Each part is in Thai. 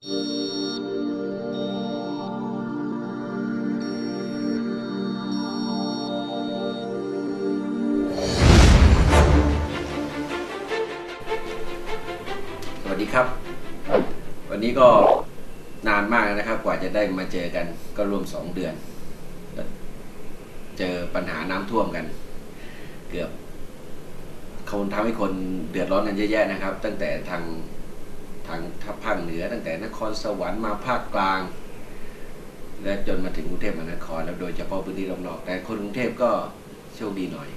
สวัสดีครับ วันนี้ก็นานมากนะครับ กว่าจะได้มาเจอกันก็รวมสองเดือน เจอปัญหาน้ำท่วมกัน เกือบคนทำให้คนเดือดร้อนกันเยอะแยะนะครับ ตั้งแต่ทาง ทางทัพภาคเหนือ ตั้งแต่นครสวรรค์มาภาคกลาง และจนมาถึงกรุงเทพมหานคร แล้วโดยเฉพาะพื้นที่รอบนอกแต่คนกรุงเทพก็โชคดีหน่อย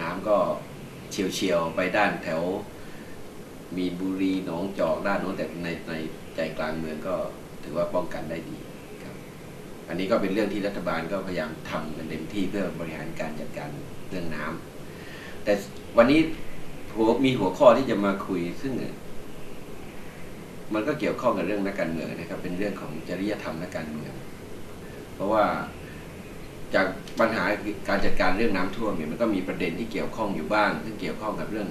น้ำก็เฉียวๆไปด้านแถว มีบุรีหนองจอกด้านโน้นแต่ในในใจกลางเมืองก็ถือว่าป้องกันได้ดีครับ อันนี้ก็เป็นเรื่องที่รัฐบาลก็พยายามทำกันเต็มที่เพื่อบริหารการจัดการเรื่องน้ำแต่วันนี้มีหัวข้อที่จะมาคุยซึ่ง มันก็เกี่ยวข้องกับเรื่องนักการเมืองนะครับ เป็นเรื่องของจริยธรรมนักการเมือง เพราะว่าจากปัญหาการจัดการเรื่องน้ำท่วมเนี่ยมันก็มีประเด็นที่เกี่ยวข้องอยู่บ้าง ซึ่งเกี่ยวข้องกับเรื่อง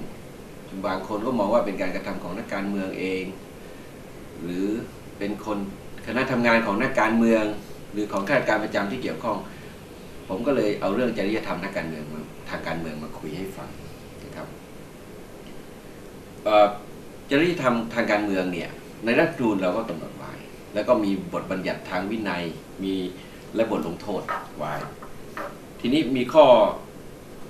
บางคนก็มองว่าเป็นการกระทำของนักการเมืองเอง หรือเป็นคนคณะทำงานของนักการเมือง หรือของข้าราชการประจำที่เกี่ยวข้อง ผมก็เลยเอาเรื่องจริยธรรมนักการเมืองทางการเมืองมาคุยให้ฟังนะครับจริยธรรมทางการเมืองเนี่ย ในรัฐธรรมนูญเราก็กำหนดไว้ แล้วก็มีบทบัญญัติทางวินัยมีและบทลงโทษไว้ ทีนี้มีข้อ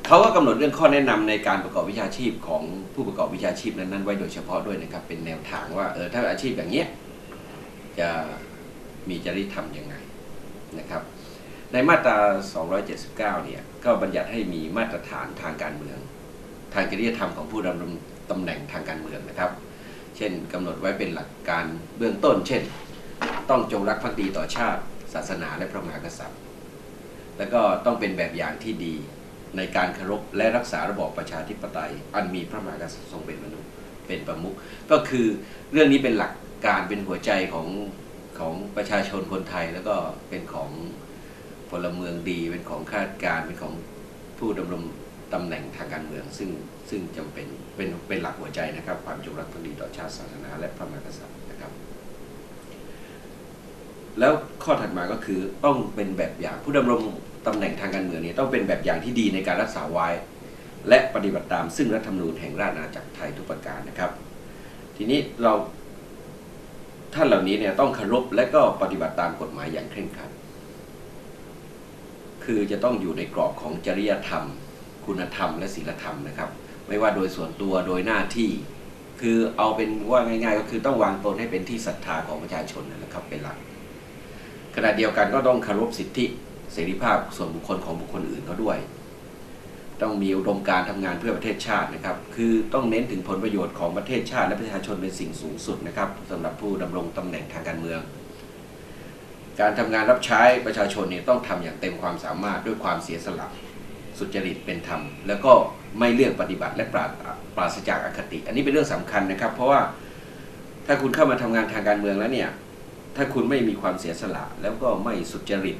เขาก็กำหนดเรื่องข้อแนะนำในการประกอบวิชาชีพของผู้ประกอบวิชาชีพนั้นๆไว้โดยเฉพาะด้วยนะครับ เป็นแนวทางว่าเออถ้าอาชีพอย่างเนี้ยจะมีจริยธรรมยังไงนะครับ ในมาตรา 279 เนี่ยก็บัญญัติให้มีมาตรฐานทางการเมือง ทางจริยธรรมของผู้ดำรงตำแหน่งทางการเมืองนะครับ เช่นกำหนดไว้เป็นหลักการเบื้องต้น เช่น ต้องจงรักภักดีต่อชาติ ศาสนาและพระมหากษัตริย์ แล้วก็ต้องเป็นแบบอย่างที่ดีในการเคารพและรักษาระบอบประชาธิปไตย อันมีพระมหากษัตริย์ทรงเป็นมนุษย์เป็นประมุขก็คือเรื่องนี้เป็นหลักการเป็นหัวใจของของประชาชนคนไทยแล้วก็เป็นของพลเมืองดีเป็นของข้าราชการเป็นของผู้ดำรง ตำแหน่งทางการเมืองซึ่งซึ่งจำเป็นเป็นเป็นหลักหัวใจนะครับ ความจงรักภักดีต่อชาติศาสนา และพระมหากษัตริย์นะครับ แล้วข้อถัดมาก็คือต้องเป็นแบบอย่างผู้ดำรงตำแหน่งทางการเมืองเนี่ยต้องเป็นแบบอย่างที่ดีในการรักษาไว้ และปฏิบัติตามซึ่งรัฐธรรมนูญแห่งราชอาณาจักรไทยทุกประการนะครับ ทีนี้เราท่านเหล่านี้เนี่ยต้องเคารพและก็ปฏิบัติตามกฎหมายอย่างเคร่งครัด คือจะต้องอยู่ในกรอบของจริยธรรม คุณธรรมและศีลธรรมนะครับ ไม่ว่าโดยส่วนตัวโดยหน้าที่ คือเอาเป็นว่าง่าย ๆ ก็คือต้องวางตนให้เป็นที่ศรัทธาของประชาชนนะครับเป็นหลักขณะเดียวกันก็ต้องเคารพสิทธิเสรีภาพส่วนบุคคลของบุคคลอื่นเขาด้วย ต้องมีอุดมการณ์ทำงานเพื่อประเทศชาตินะครับ คือต้องเน้นถึงผลประโยชน์ของประเทศชาติและประชาชนเป็นสิ่งสูงสุดนะครับสำหรับผู้ดำรงตำแหน่งทางการเมือง การทำงานรับใช้ประชาชนเนี่ยต้องทำอย่างเต็มความสามารถด้วยความเสียสละ สุจริตเป็นธรรม แล้วก็ไม่เลือกปฏิบัติและปราศปราศจากอคติ อันนี้เป็นเรื่องสำคัญนะครับ เพราะว่าถ้าคุณเข้ามาทำงานทางการเมืองแล้วเนี่ยถ้าคุณไม่มีความเสียสละ แล้วก็ไม่สุจริต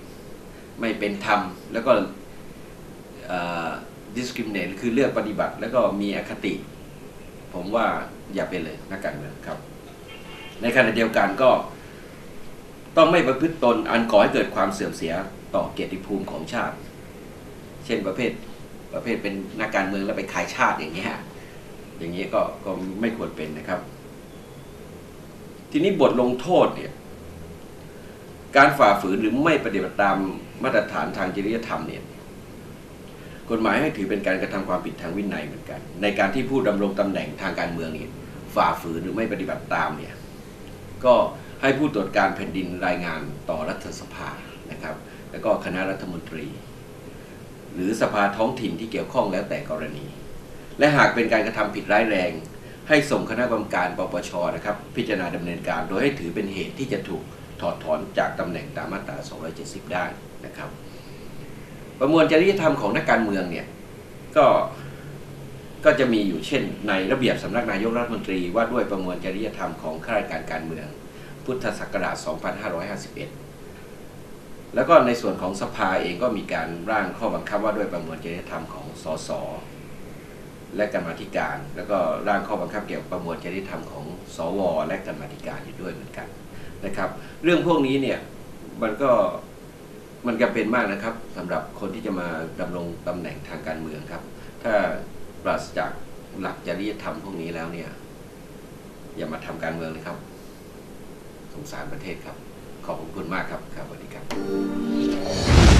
ไม่เป็นธรรม แล้วก็ discriminate คือเลือกปฏิบัติ แล้วก็มีอคติ ผมว่าอย่าเป็นเลยนักการเมืองครับ ในขณะเดียวกันก็ ต้องไม่ประพฤติตนอันก่อให้เกิดความเสื่อมเสียต่อเกียรติภูมิของชาติ เช่นประเภทประเภทเป็นนักการเมืองแล้วไปขายชาติอย่างเงี้ยอย่างเงี้ยก็ก็ไม่ควรเป็นนะครับ ทีนี้บทลงโทษเนี่ยการฝ่าฝืนหรือไม่ปฏิบัติตามมาตรฐานทางจริยธรรมเนี่ยกฎหมายให้ถือเป็นการกระทำความผิดทางวินัยเหมือนกัน ในการที่ผู้ดำรงตำแหน่งทางการเมืองเนี่ยฝ่าฝืนหรือไม่ปฏิบัติตามเนี่ยก็ให้ผู้ตรวจการแผ่นดินรายงานต่อรัฐสภานะครับ แล้วก็คณะรัฐมนตรี หรือสภาท้องถิ่นที่เกี่ยวข้องแล้วแต่กรณี และหากเป็นการกระทำผิดร้ายแรง ให้ส่งคณะกรรมการปปชนะครับ พิจารณาดำเนินการโดยให้ถือเป็นเหตุที่จะถูกถอดถอนจากตำแหน่งตามมาตรา 270 ได้นะครับ ประมวลจริยธรรมของนักการเมืองเนี่ยก็ก็จะมีอยู่เช่น ในระเบียบสำนักนายกรัฐมนตรีว่าด้วยประมวลจริยธรรมของข้าราชการการเมือง พุทธศักราช 2551 แล้วก็ในส่วนของสภาเองก็มีการร่างข้อบังคับว่าด้วยประมวลจริยธรรมของสสและกรรมธิการ แล้วก็ร่างข้อบังคับเกี่ยวกับประมวลจริยธรรมของสว และกรรมธิการอยู่ด้วยเหมือนกันนะครับ เรื่องพวกนี้เนี่ยมันก็มันจำเป็นมากนะครับสำหรับคนที่จะมาดำรงตำแหน่งทางการเมืองครับ ถ้าปราศจากหลักจริยธรรมพวกนี้แล้วเนี่ย อย่ามาทำการเมืองเลยครับ สงสารประเทศครับ ขอบคุณมากครับครับสวัสดีครับ